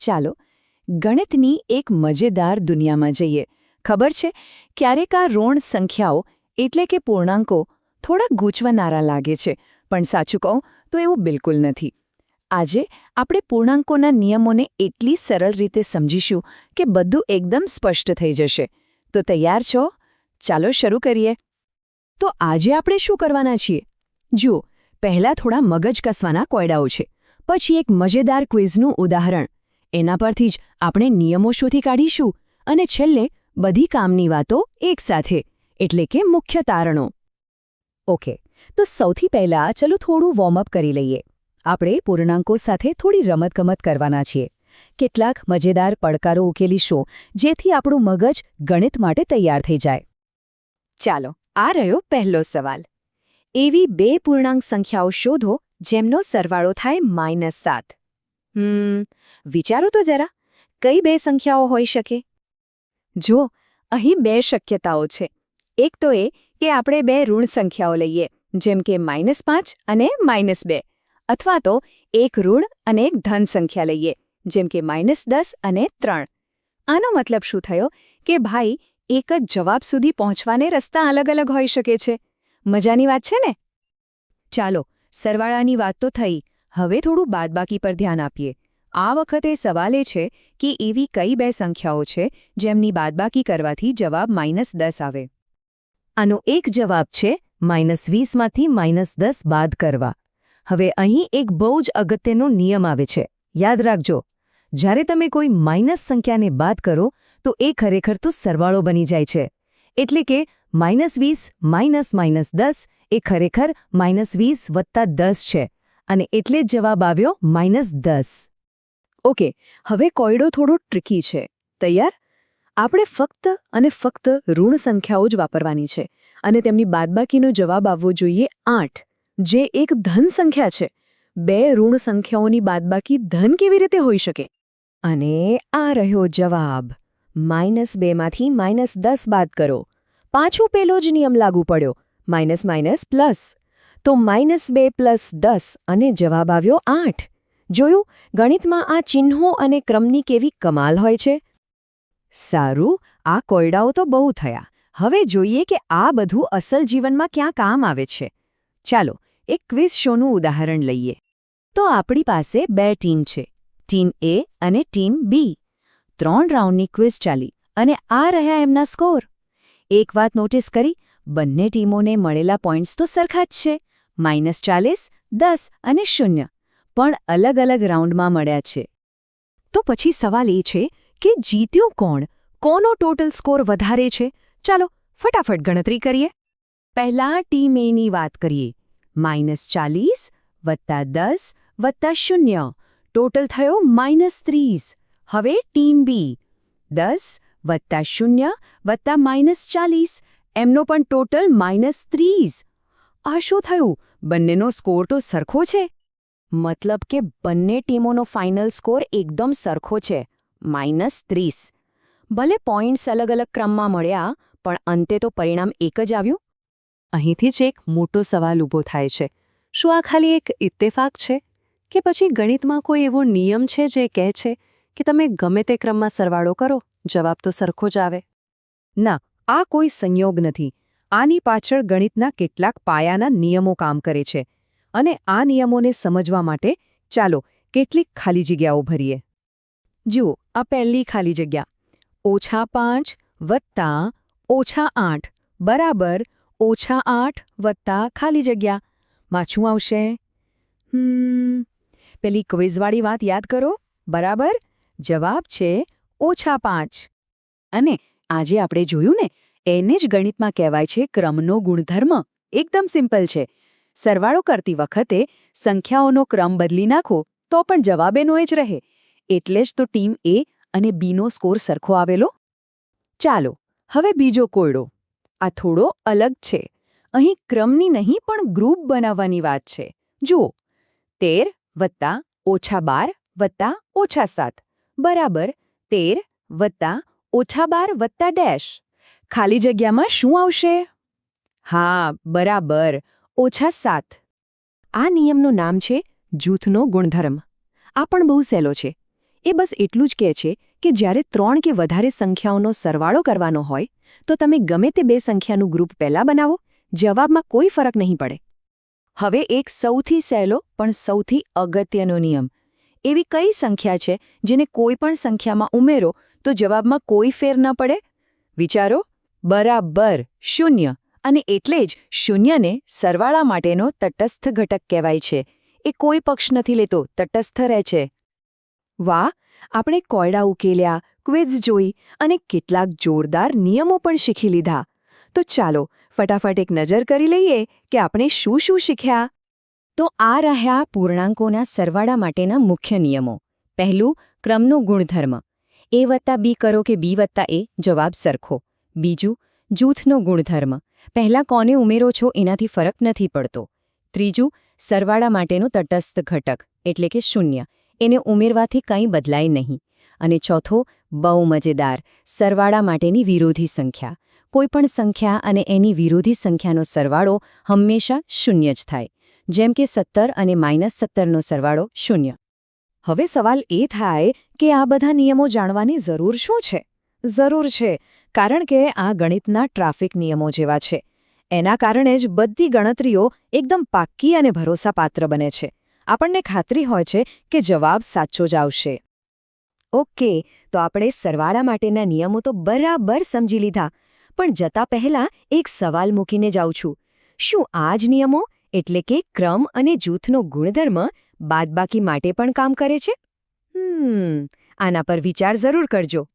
ચાલો, ગણિતની એક મજેદાર દુનિયામાં જઈએ. ખબર છે, ક્યારેક આ ઋણ સંખ્યાઓ એટલે કે પૂર્ણાંકો થોડા ગૂંચવનારા લાગે છે, પણ સાચું કહું તો એવું બિલકુલ નથી. આજે આપણે પૂર્ણાંકોના નિયમોને એટલી સરળ રીતે સમજીશું કે બધું એકદમ સ્પષ્ટ થઈ જશે. તો તૈયાર છો? ચાલો શરૂ કરીએ. તો આજે આપણે શું કરવાના છીએ? જુઓ, પહેલાં થોડા મગજ કસવાના કોયડાઓ છે. પછી એક મજેદાર ક્વિઝનું ઉદાહરણ. એના પરથી જ આપણે નિયમો શોધી કાઢીશું અને છેલ્લે બધી કામની વાતો એકસાથે એટલે કે મુખ્ય તારણો. ઓકે, તો સૌથી પહેલાં ચલો થોડું વોર્મઅપ કરી લઈએ. આપણે પૂર્ણાંકો સાથે થોડી રમતગમત કરવાના છીએ. કેટલાક મજેદાર પડકારો ઉકેલીશું, જેથી આપણું મગજ ગણિત માટે તૈયાર થઈ જાય. ચાલો, આ રહ્યો પહેલો સવાલ. એવી બે પૂર્ણાંક સંખ્યાઓ શોધો, જેમનો સરવાળો થાય માઇનસ સાત. હમ, વિચારો તો જરા, કઈ બે સંખ્યાઓ હોઈ શકે? જો અહીં બે શક્યતાઓ છે. એક તો એ કે આપણે બે ઋણ સંખ્યાઓ લઈએ, જેમ કે માઇનસ પાંચ અને માઇનસ બે. અથવા તો એક ઋણ અને એક ધન સંખ્યા લઈએ, જેમ કે માઇનસ દસ અને ત્રણ. આનો મતલબ શું થયો? કે ભાઈ, એક જ જવાબ સુધી પહોંચવાને રસ્તા અલગ અલગ હોઈ શકે છે. મજાની વાત છે ને? ચાલો, સરવાળાની વાત તો થઈ. હવે થોડું બાદબાકી પર ધ્યાન આપીએ. આ વખતે સવાલ એ છે કે એવી કઈ બે સંખ્યાઓ છે જેમની બાદબાકી કરવાથી જવાબ માઇનસ દસ આવે? આનો એક જવાબ છે માઇનસ વીસમાંથી માઇનસ દસ બાદ કરવા. હવે અહીં એક બહુ જ અગત્યનો નિયમ આવે છે. યાદ રાખજો, જ્યારે તમે કોઈ માઇનસ સંખ્યાને બાદ કરો, તો એ ખરેખર તો સરવાળો બની જાય છે. એટલે કે માઇનસ વીસ માઇનસ માઇનસ દસ એ ખરેખર માઇનસ વીસ વત્તા દસ છે. અને એટલે જ જવાબ આવ્યો માઇનસ દસ. ઓકે, હવે કોયડો થોડો ટ્રિકી છે. તૈયાર? આપણે ફક્ત અને ફક્ત ઋણ સંખ્યાઓ જ વાપરવાની છે અને તેમની બાદબાકીનો જવાબ આવવો જોઈએ આઠ, જે એક ધન સંખ્યા છે. બે ઋણ સંખ્યાઓની બાદબાકી ધન કેવી રીતે હોઈ શકે? અને આ રહ્યો જવાબ. માઇનસ બેમાંથી માઇનસ દસ બાદ કરો. પાછું પેલો જ નિયમ લાગુ પડ્યો. Minus minus plus. તો માઇનસ બે પ્લસ દસ અને જવાબ આવ્યો આઠ. જોયું? ગણિતમાં આ ચિહ્નો અને ક્રમની કેવી કમાલ હોય છે? સારું, આ કોયડાઓ તો બહુ થયા. હવે જોઈએ કે આ બધું અસલ જીવનમાં ક્યાં કામ આવે છે. ચાલો, એક ક્વિઝ શોનું ઉદાહરણ લઈએ. તો આપણી પાસે બે ટીમ છે. ટીમ એ અને ટીમ બી. ત્રણ રાઉન્ડની ક્વિઝ ચાલી અને આ રહ્યા એમના સ્કોર. એક વાત નોટિસ કરી, બંને ટીમોને મળેલા પોઈન્ટ્સ તો સરખા જ છે. માઇનસ ચાલીસ, દસ અને શૂન્ય પણ અલગ અલગ રાઉન્ડમાં મળ્યા છે. તો પછી સવાલ એ છે કે જીત્યું કોણ? કોનો ટોટલ સ્કોર વધારે છે? ચાલો ફટાફટ ગણતરી કરીએ. પહેલા ટીમ એની વાત કરીએ. માઇનસ ચાલીસ વત્તા દસ વત્તા શૂન્ય. ટોટલ થયો માઇનસ ત્રીસ. હવે ટીમ બી દસ વત્તા શૂન્ય વત્તા માઇનસ ચાલીસ. એમનો પણ ટોટલ માઇનસ ત્રીસ. આ શું થયું? બંનેનો સ્કોર તો સરખો છે? મતલબ કે બંને ટીમોનો ફાઇનલ સ્કોર એકદમ સરખો છે, માઇનસ ત્રીસ. ભલે પોઈન્ટ્સ અલગ અલગ ક્રમમાં મળ્યા, પણ અંતે તો પરિણામ એક જ આવ્યું. અહીંથી જ એક મોટો સવાલ ઊભો થાય છે. શું આ ખાલી એક ઇત્તેફાક છે? કે પછી ગણિતમાં કોઈ એવો નિયમ છે જે કહે છે કે તમે ગમે તે ક્રમમાં સરવાળો કરો, જવાબ તો સરખો જ આવે? ના, આ કોઈ સંયોગ નથી. આની પાછળ ગણિતના કેટલાક પાયાના નિયમો કામ કરે છે અને આ નિયમોને સમજવા માટે ચાલો કેટલીક ખાલી જગ્યાઓ ભરીએ. જુઓ, આ પહેલી ખાલી જગ્યા. ઓછા પાંચ વત્તા ઓછા આઠ બરાબર ઓછા આઠ વત્તા ખાલી જગ્યા. માછું આવશે. હમ, પેલી ક્વિઝવાળી વાત યાદ કરો. બરાબર? જવાબ છે ઓછા પાંચ. અને આજે આપણે જોયું ને એને જ ગણિતમાં કહેવાય છે ક્રમનો ગુણધર્મ. એકદમ સિમ્પલ છે. સરવાળો કરતી વખતે સંખ્યાઓનો ક્રમ બદલી નાખો, તો પણ જવાબ એનો જ રહે. એટલે જ તો ટીમ એ અને બીનો સ્કોર સરખો આવેલો. ચાલો, હવે બીજો કોયડો. આ થોડો અલગ છે. અહીં ક્રમની નહીં, પણ ગ્રુપ બનાવવાની વાત છે. જુઓ. તેર વત્તા ઓછા બાર વત્તા ઓછા સાત. બરાબર. તેર વત્તા ઓછા બાર વત્તા ડેશ. ખાલી જગ્યામાં શું આવશે? હા, બરાબર. ઓછા સાત. આ નિયમનું નામ છે જૂથનો ગુણધર્મ. આ પણ બહુ સહેલો છે. એ બસ એટલું જ કહે છે કે જ્યારે ત્રણ કે વધારે સંખ્યાઓનો સરવાળો કરવાનો હોય, તો તમે ગમે તે બે સંખ્યાનું ગ્રુપ પહેલાં બનાવો, જવાબમાં કોઈ ફરક નહીં પડે. હવે એક સૌથી સહેલો પણ સૌથી અગત્યનો નિયમ. એવી કઈ સંખ્યા છે જેને કોઈ પણ સંખ્યામાં ઉમેરો તો જવાબમાં કોઈ ફેર ન પડે? વિચારો બરાબર શૂન્ય અને એટલે જ શૂન્યને સરવાળા માટેનો તટસ્થ ઘટક કહેવાય છે. એ કોઈ પક્ષ નથી લેતો, તટસ્થ રહે છે. વાહ, આપણે કોયડા ઉકેલ્યા, ક્વિઝ જોઈ અને કેટલાક જોરદાર નિયમો પણ શીખી લીધા. તો ચાલો, ફટાફટ એક નજર કરી લઈએ કે આપણે શું શું શીખ્યા. તો આ રહ્યા પૂર્ણાંકોના સરવાળા માટેના મુખ્ય નિયમો. પહેલું, ક્રમનો ગુણધર્મ. એ વત્તા બી કરો કે બી વત્તા એ જવાબ સરખો. બીજું, જૂથનો ગુણધર્મ. પહેલાં કોને ઉમેરો છો એનાથી ફરક નથી પડતો. ત્રીજું, સરવાળા માટેનો તટસ્થ ઘટક, એટલે કે શૂન્ય. એને ઉમેરવાથી કંઈ બદલાય નહીં. અને ચોથો, બહુ મજેદાર, સરવાળા માટેની વિરોધી સંખ્યા. કોઈપણ સંખ્યા અને એની વિરોધી સંખ્યાનો સરવાળો હંમેશા શૂન્ય જ થાય. જેમ કે સત્તર અને માઇનસ સત્તરનો સરવાળો શૂન્ય. હવે સવાલ એ થાય કે આ બધા નિયમો જાણવાની જરૂર શું છે? જરૂર છે. કારણ કે આ ગણિતના ટ્રાફિક નિયમો જેવા છે. એના કારણે જ બધી ગણતરીઓ એકદમ પાક્કી અને ભરોસાપાત્ર બને છે. આપણને ખાતરી હોય છે કે જવાબ સાચો જ આવશે. ઓકે, તો આપણે સરવાળા માટેના નિયમો તો બરાબર સમજી લીધા. પણ જતા પહેલા એક સવાલ મૂકીને જાઉં છું. શું આ જ નિયમો, એટલે કે ક્રમ અને જૂથનો ગુણધર્મ, બાદબાકી માટે પણ કામ કરે છે? હમ, આના પર વિચાર જરૂર કરજો.